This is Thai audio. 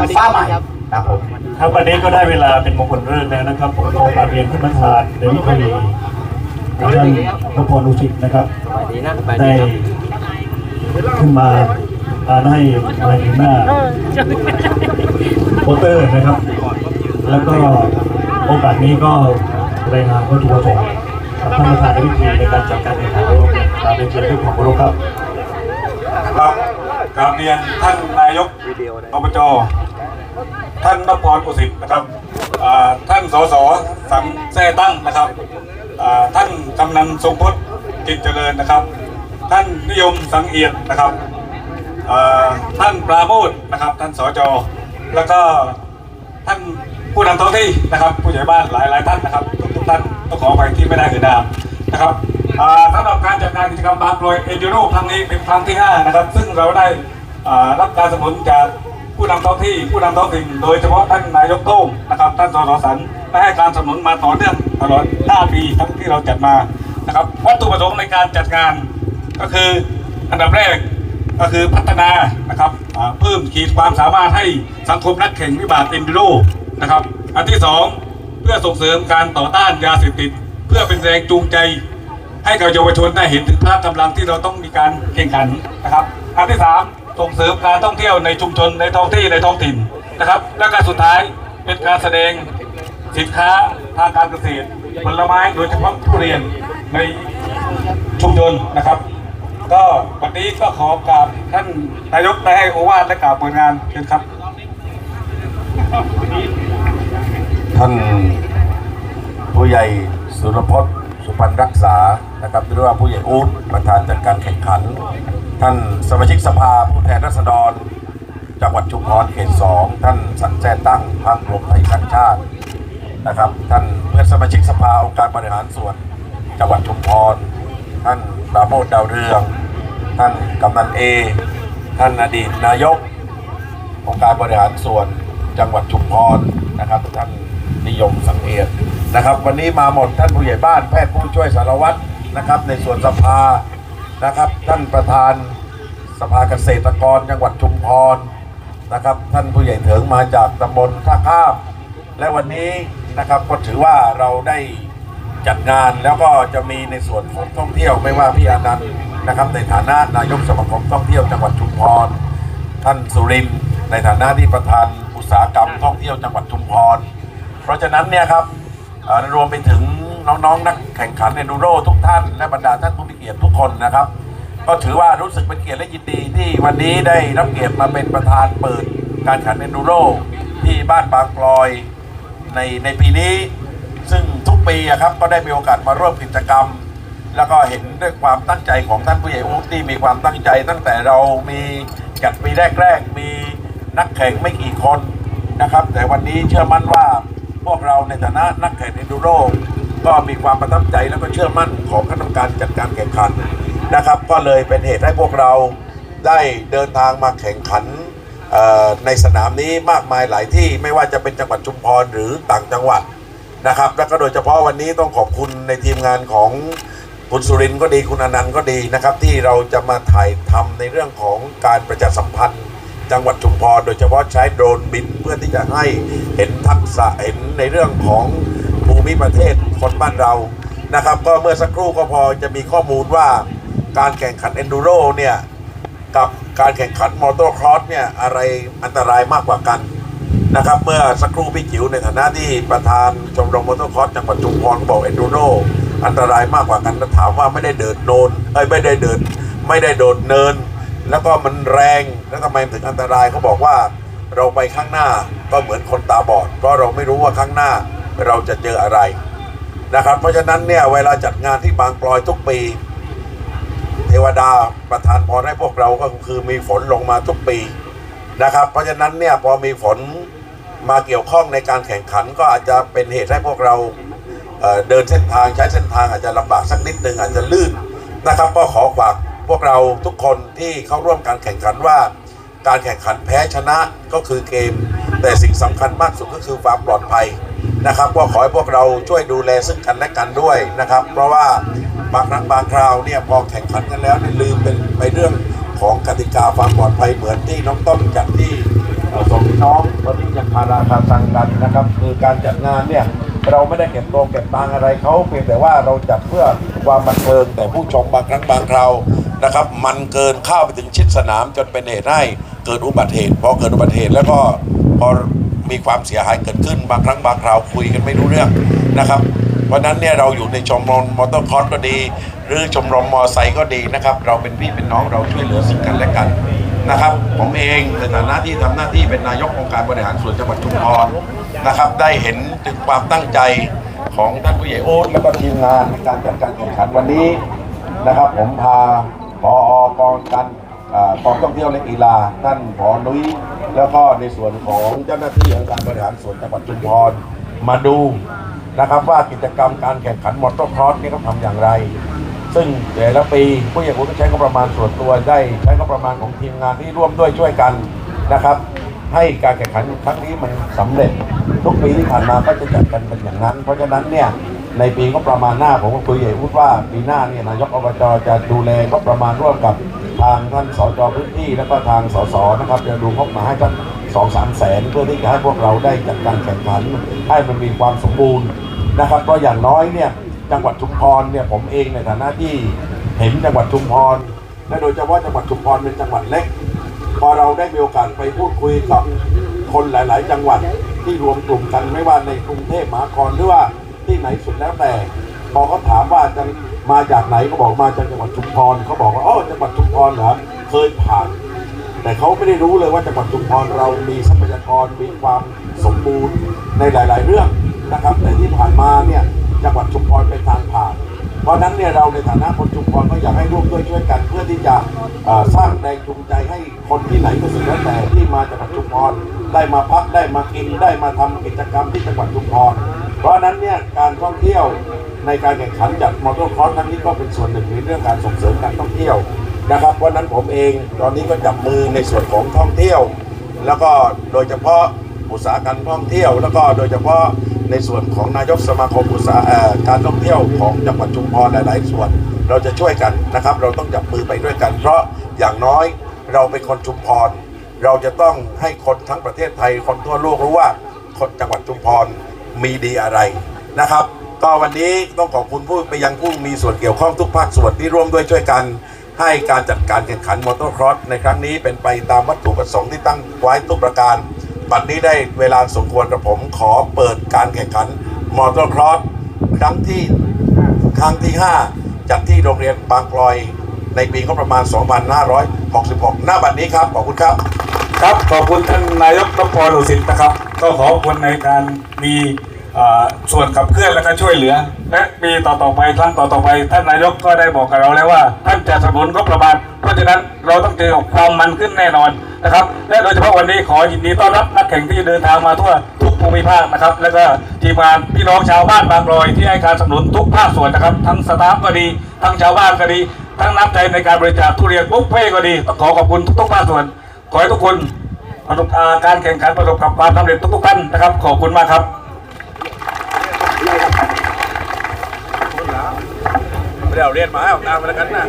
รฟ้าใหม่ครับผมครับวันนี้ก็ได้เวลาเป็นมงคลเรื่องแล้วนะครับผมขอกราบเรียนท่านประธานในวิธีท่านพระพรอุสิตนะครับดีนะไปได้ดีครับขึ้นมาอ่านให้อะไรถึงหน้าโปสเตอร์นะครับ แล้วก็โอกาสนี้ก็รายงานวัตถุประสงค์กับท่านประธานในพิธีในการจัดการแข่งขันรถเนี่ยกราบเรียนเชิญด้วยความเคารพครับครับ กราบเรียนท่านนายกอบจท่านนพรกุสิตนะครับท่านสสสังแท่ตั้งนะครับท่านกำนันทรงพจน์กิจเจริญนะครับ ท่านนิยมสังเอียดนะครับท่านปราโมทนะครับ ท่านสจแล้วก็ท่านผู้นำท้องที่นะครับ ผู้ใหญ่บ้านหลายหลายท่านนะครับทุกทุกท่านต้องขอไปที่ไม่ได้เอ่ยนามนะครับานกิจกรรมบางกรวยเอ็นยูโร่ครั้งนี้เป็นครั้งที่ 5 นะครับ ซึ่งเราได้รับการสนับสนุนจากผู้นำท้องที่ผู้นำท้องถิ่นโดยเฉพาะท่านนายกโต้งนะครับท่านสสสันได้ให้การสนับสนุนมาต่อเนื่องตลอด 5 ปีทั้งที่เราจัดมานะครับวัตถุประสงค์ในการจัดงานก็คืออันดับแรกก็คือพัฒนานะครับเพิ่มขีดความสามารถให้สังคมนักแข่งวิบากเอ็นดูโรนะครับ อันที่สองเพื่อส่งเสริมการต่อต้านยาเสพติด เพื่อเป็นแรงจูงใจ ให้กับเยาวชนได้เห็นถึงพละกำลังที่เราต้องมีการแข่งขันนะครับอันที่สามส่งเสริมการท่องเที่ยวในชุมชนในท้องที่ในท้องถิ่นนะครับ และการสุดท้ายเป็นการแสดงสินค้าทางการเกษตรผลไม้โดยเฉพาะทุเรียนในชุมชนนะครับ ก็วันนี้ก็ขอกราบท่านนายกได้ให้โอวาทและกล่าวเปิดงานเชิญครับ ท่านผู้ใหญ่สุรพจน์สุพรรณรักษา นะครับหรือว่าผู้ใหญ่อู๊ดประธานจัดการแข่งขัน ท่านสมาชิกสภาผู้แทนราษฎร จังหวัดชุมพรเขตสองท่านสันแจ้ตั้งพรรครวมไทยสร้างชาตินะครับ ท่านเพื่อนสมาชิกสภาองค์การบริหารส่วน จังหวัดชุมพรท่านปราโมทดาวเรือง ท่านกำนันเอ ท่านอดีตนายก องค์การบริหารส่วนจังหวัดชุมพรนะครับ ท่านนิยมสังเกตนะครับ วันนี้มาหมดท่านผู้ใหญ่บ้านแพทย์ผู้ช่วยสารวัตร นะครับในส่วนสภานะครับ ท่านประธานสภาเกษตรกรจังหวัดชุมพรนะครับ ท่านผู้ใหญ่เถิงมาจากตำบลท่าข้ามและวันนี้นะครับก็ถือว่าเราได้จัดงานแล้วก็จะมีในส่วนของท่องเที่ยวไม่ว่าพี่อนันต์นะครับ ในฐานะนายกสมาคมท่องเที่ยวจังหวัดชุมพร ท่านสุรินในฐานะที่ประธานอุตสาหกรรมท่องเที่ยวจังหวัดชุมพร เพราะฉะนั้นเนี่ยครับรวมไปถึง น้องๆนักแข่งขันเอนดูโรทุกท่านและบรรดาท่านผู้มีเกียรติทุกคนนะครับ ก็ถือว่ารู้สึกเป็นเกียรติและยินดีที่วันนี้ได้รับเกียรติมาเป็นประธานเปิดการแข่งขันเอนดูโรที่บ้านบางกลอยในในปีนี้ ซึ่งทุกปีอะครับก็ได้มีโอกาสมาร่วมกิจกรรม แล้วก็เห็นด้วยความตั้งใจของท่านผู้ใหญ่อุ๊บที่มีความตั้งใจ ตั้งแต่เรามีจัดปีแรกๆมีนักแข่งไม่กี่คนนะครับ แต่วันนี้เชื่อมั่นว่าพวกเราในฐานะนักแข่งเอนดูโร ก็มีความประทับใจแล้วก็เชื่อมั่นของคณะกรรมการจัดการแข่งขันนะครับ ก็เลยเป็นเหตุให้พวกเราได้เดินทางมาแข่งขันในสนามนี้มากมายหลายที่ไม่ว่าจะเป็นจังหวัดชุมพรหรือต่างจังหวัดนะครับ แล้วก็โดยเฉพาะวันนี้ต้องขอบคุณในทีมงานของคุณสุรินทร์ก็ดีคุณอนันต์ก็ดีนะครับ ที่เราจะมาถ่ายทำในเรื่องของการประชาสัมพันธ์ จังหวัดชุมพรโดยเฉพาะใช้โดรนบินเพื่อที่จะให้เห็นทักษะเห็นในเรื่องของ ภูมิประเทศคนบ้านเรานะครับ ก็เมื่อสักครู่ก็พอจะมีข้อมูลว่าการแข่งขันเอนดูโรเนี่ยกับการแข่งขันมอเตอร์ครอสเนี่ยอะไรอันตรายมากกว่ากันนะครับ เมื่อสักครู่พี่จิ๋วในฐานะที่ประธานชมรมมอเตอร์คร์สจังหวัดชุมพรก็บอกเอนดูโรอันตรายมากกว่ากันแล้วถามว่าไม่ได้เดินโนนเอ้ยไม่ได้เดิน ไม่ได้โดดเนิน แล้วก็มันแรงแล้วทำไมถึงอันตรายเขาบอกว่าเราไปข้างหน้าก็เหมือนคนตาบอด เพราะเราไม่รู้ว่าข้างหน้า เราจะเจออะไรนะครับ เพราะฉะนั้นเนี่ยเวลาจัดงานที่บางกลอยทุกปี เทวดาประทานพรให้พวกเราก็คือมีฝนลงมาทุกปีนะครับ เพราะฉะนั้นเนี่ยพอมีฝนมาเกี่ยวข้องในการแข่งขันก็อาจจะเป็นเหตุให้พวกเราเเดินเส้นทางใช้เส้นทางอาจจะลำบากสักนิดหนึ่งอาจจะลื่นนะครับ ก็ขอฝากพวกเราทุกคนที่เข้าร่วมการแข่งขันว่า การแข่งขันแพ้ชนะก็คือเกม แต่สิ่งสำคัญมากสุดก็คือความปลอดภัย นะครับ ก็ขอให้พวกเราช่วยดูแลซึ่งกันและกันด้วยนะครับ เพราะว่าบางครั้งบางคราวเนี่ยพอแข่งขันกันแล้วลืมเป็นไปเรื่องของกติกาความปลอดภัยเหมือนที่น้องต้นจัดที่สองพี่น้องตอนนี้ยังคาราคาซังกันนะครับ คือการจัดงานเนี่ยเราไม่ได้เก็บตรงเก็บตังอะไรเขาเพียงแต่ว่าเราจัดเพื่อความบันเทิงแต่ผู้ชมบางครั้งบางคราวนะครับ มันเกินเข้าไปถึงชิดสนามจนเป็นเหตุให้เกิดอุบัติเหตุพอเกิดอุบัติเหตุแล้วก็พอ มีความเสียหายเกิดขึ้น บางครั้งบางคราวคุยกันไม่รู้เรื่องนะครับเพราะนั้นเนี่ยเราอยู่ในชมรมมอเตอร์คอร์สก็ดี หรือชมรมมอไซค์ก็ดีนะครับ เราเป็นพี่เป็นน้องเราช่วยเหลือซึ่งกันและกันนะครับผมเองในฐานะที่ทำหน้าที่เป็นนายกองค์การบริหารส่วนจังหวัดชุมพรนะครับ ได้เห็นถึงความตั้งใจของท่านผู้ใหญ่โอ๊ตและก็ทีมงานในการจัดการแข่งขันวันนี้นะครับ ผมพาพอกองการ กองท่องเที่ยวและกีฬาท่านผอนุ้ยแล้วก็ในส่วนของเจ้าหน้าที่องค์การบริหารส่วนจังหวัดชุมพรมาดูนะครับว่ากิจกรรมการแข่งขันมอเตอร์ครอสนี่เขาทำอย่างไร ซึ่งแต่ละปีผู้ใหญ่ผมต้งใช้งบประมาณส่วนตัวได้ใช้งบประมาณของทีมงานที่ร่วมด้วยช่วยกันนะครับ ให้การแข่งขันครั้งนี้มันสำเร็จ ทุกปีที่ผ่านมาก็จะจัดกันเป็นอย่างนั้น เพราะฉะนั้นเนี่ยในปีงบประมาณหน้าผมก็คุยใหญ่พูดว่าปีหน้าเนี่ยนายกอบจจะดูแลงบประมาณร่วมกับ ทางท่านสจพื้นที่แล้วก็ทางสสนะครับจะดูงบมาให้ท่านสองสามแสนเพื่อที่จะให้พวกเราได้จัดการแข่งขัน ให้มันมีความสมบูรณ์นะครับเพราะอย่างน้อยเนี่ยจังหวัดชุมพรเนี่ยผมเองในฐานะที่เห็นจังหวัดชุมพรและโดยเฉพาะจังหวัดชุมพรเป็นจังหวัดเล็ก พอเราได้มีโอกาสไปพูดคุยกับคนหลาย ๆ จังหวัดที่รวมกลุ่มกันไม่ว่าในกรุงเทพมหานครหรือว่าที่ไหนสุดแล้วแต่พอเขาถามว่าจะ มาจากไหนก็บอกมาจากจังหวัดชุมพรเขาบอกว่าอ๋อจังหวัดชุมพรเหรอเคยผ่าน แต่เขาไม่ได้รู้เลยว่าจังหวัดชุมพรเรามีทรัพยากรมีความสมบูรณ์ในหลาย ๆ เรื่องนะครับแต่ที่ผ่านมาเนี่ยจังหวัดชุมพรเป็นทางผ่าน เพราะนั้นเนี่ยเราในฐานะคนชุมพรก็อยากให้ร่วมด้วยช่วยกัน เพื่อที่จะสร้างแรงจูงใจให้คนที่ไหนก็สุดแล้วแต่ที่มาจากจังหวัดชุมพรได้มาพักได้มากินได้มาทำกิจกรรมที่จังหวัดชุมพรเพราะนั้นเนี่ยการท่องเที่ยวในการแข่งขันจัดมอเตอร์คอร์สครั้งนี้ก็เป็นส่วนหนึ่งในเรื่องการส่งเสริมการท่องเที่ยวนะครับเพราะนั้นผมเองตอนนี้ก็จับมือในส่วนของท่องเที่ยว แล้วก็โดยเฉพาะอุตสาหกรรมท่องเที่ยว แล้วก็โดยเฉพาะ ในส่วนของนายกสมาคมอุตสาหการท่องเที่ยวของจังหวัดชุมพรหลาย ๆ ส่วน เราจะช่วยกันนะครับ เราต้องจับมือไปด้วยกัน เพราะอย่างน้อยเราเป็นคนชุมพร เราจะต้องให้คนทั้งประเทศไทยคนทั่วโลกรู้ว่าคนจังหวัดชุมพรมีดีอะไรนะครับก็วันนี้ต้องขอบคุณผู้ไปยังผู้มีส่วนเกี่ยวข้องทุกภาคส่วนที่ร่วมด้วยช่วยกันให้การจัดการแข่งขันมอเตอร์ครอสในครั้งนี้เป็นไปตามวัตถุประสงค์ที่ตั้งไว้ทุกประการ บัดนี้ได้เวลาสมควรกับผมขอเปิดการแข่งขันมอเตอร์ครอสครั้งที่ครั้งที่ 5 จัดที่โรงเรียนบางกลอยในปีงบประมาณ 2566 หน้าบัดนี้ครับ ขอบคุณครับ ครับ ขอบคุณท่านนายกตพรอุสิตนะครับ ก็ขอบคุณในการมี ส่วนขับเคลื่อนและก็ช่วยเหลือ และปีต่อๆไปครั้งต่อๆไป ท่านนายกก็ได้บอกกับเราแล้วว่า ท่านจะสนับสนุนงบประมาณ เพราะฉะนั้นเราต้องเจอความมันขึ้นแน่นอนนะครับ และโดยเฉพาะวันนี้ขอยินดีต้อนรับนักแข่งที่เดินทางมาทั่วทุกภูมิภาคนะครับ แล้วก็ทีมงานพี่น้องชาวบ้านบางรอยที่ให้การสนับสนุนทุกภาคส่วนนะครับ ทั้งสตาฟก็ดีทั้งชาวบ้านก็ดี ทั้งน้ำใจในการบริจาคทุเรียนบุฟเฟ่ก็ดีต้องขอขอบคุณทุกภาคส่วน ขอให้ทุกคนประสบการแข่งขันประสบกับความสำเร็จทุกๆท่านนะครับ ขอบคุณมากครับ เราเรียนมาเอาตามมาแล้วกันนะ